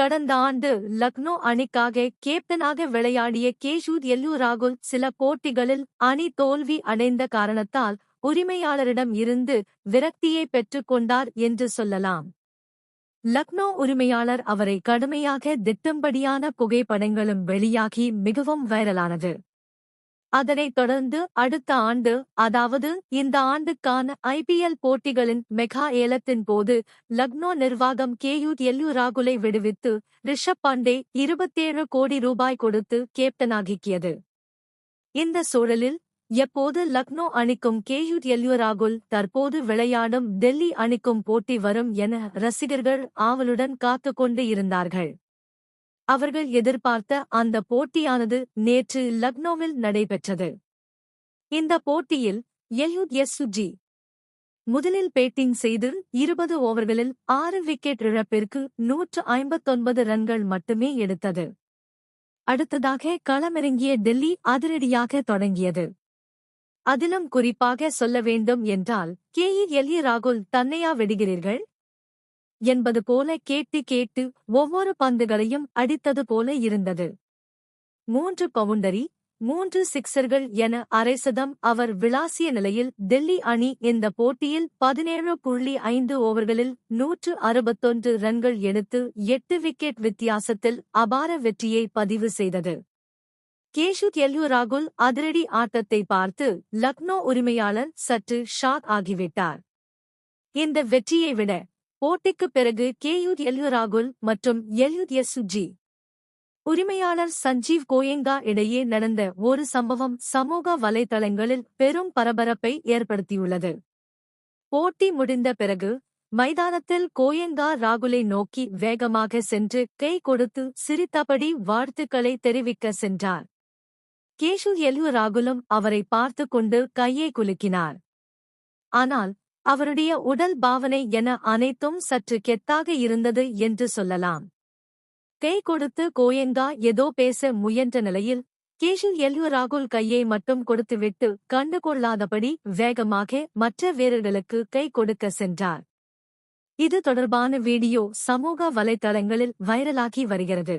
கடந்த ஆண்டு லக்னோ அணிக்காக கேப்டனாக விளையாடிய கேஷூர் எல்லு ராகுல் சில போட்டிகளில் அணி தோல்வி அடைந்த காரணத்தால் உரிமையாளரிடம் இருந்து விரக்தியை பெற்றுக் கொண்டார் என்று சொல்லலாம். லக்னோ உரிமையாளர் அவரை கடுமையாக திட்டும்படியான புகைப்படங்களும் வெளியாகி மிகவும் வைரலானது. அதனைத் தொடர்ந்து அடுத்த ஆண்டு அதாவது இந்த ஆண்டுக்கான ஐபிஎல் போட்டிகளின் மெகா ஏலத்தின் போது லக்னோ நிர்வாகம் கே கேயூர் எல்லு ராகுலை விடுவித்து ரிஷப் பாண்டே இருபத்தேழு கோடி ரூபாய் கொடுத்து கேப்டனாகிக்கியது. இந்த சூழலில் எப்போது லக்னோ அணிக்கும் கேயூர் எல்யூ ராகுல் தற்போது விளையாடும் டெல்லி அணிக்கும் போட்டி வரும் என ரசிகர்கள் ஆவலுடன் காத்துக் கொண்டு இருந்தார்கள். அவர்கள் எதிர்பார்த்த அந்த போட்டியானது நேற்று லக்னோவில் நடைபெற்றது. இந்த போட்டியில் எல்யூட் எஸ் சுஜி முதலில் பேட்டிங் செய்து இருபது ஓவர்களில் ஆறு விக்கெட் இழப்பிற்கு நூற்று ஐம்பத்தொன்பது ரன்கள் மட்டுமே எடுத்தது. அடுத்ததாக களமிறங்கிய டெல்லி அதிரடியாக தொடங்கியது. அதிலும் குறிப்பாக சொல்ல வேண்டும் என்றால் கே எல்இ ராகுல் தன்னையா வெடிகிறீர்கள்? என்பது போல கேட்டு கேட்டு ஒவ்வொரு பந்துகளையும் அடித்தது போல இருந்தது. மூன்று பவுண்டரி மூன்று சிக்சர்கள் என அரைசதம் அவர் விளாசிய நிலையில் டெல்லி அணி இந்த போட்டியில் பதினேழு புள்ளி ஐந்து ஓவர்களில் நூற்று அறுபத்தொன்று ரன்கள் எடுத்து எட்டு விக்கெட் வித்தியாசத்தில் அபார வெற்றியை பதிவு செய்தது. கேஷு எல்யூ ராகுல் அதிரடி ஆட்டத்தை பார்த்து லக்னோ உரிமையாளர் சற்று ஷாக் ஆகிவிட்டார். இந்த வெற்றியை விட போட்டிக்குப் பிறகு கேயூத் எல்யு ராகுல் மற்றும் எல்யுத் எஸ் சுஜி உரிமையாளர் சஞ்சீவ் கோயங்கா இடையே நடந்த ஒரு சம்பவம் சமூக வலைதளங்களில் பெரும் பரபரப்பை ஏற்படுத்தியுள்ளது. போட்டி முடிந்த பிறகு மைதானத்தில் கோயங்கா ராகுலை நோக்கி வேகமாக சென்று கை கொடுத்து சிரித்தபடி வாழ்த்துக்களை தெரிவிக்க சென்றார். கேஷு எல்யு ராகுலும் அவரை பார்த்து கொண்டு கையை குலுக்கினார். ஆனால் அவருடைய உடல் பாவனை என அனைத்தும் சற்று கெத்தாக இருந்தது என்று சொல்லலாம். கை கொடுத்து கோயங்கா ஏதோ பேச முயன்ற நிலையில் கேஷில் எல்யூ ராகுல் கையை மட்டும் கொடுத்துவிட்டு கண்டுகொள்ளாதபடி வேகமாக மற்ற வீரர்களுக்கு கை கொடுக்க சென்றார். இது தொடர்பான வீடியோ சமூக வலைதளங்களில் வைரலாகி வருகிறது.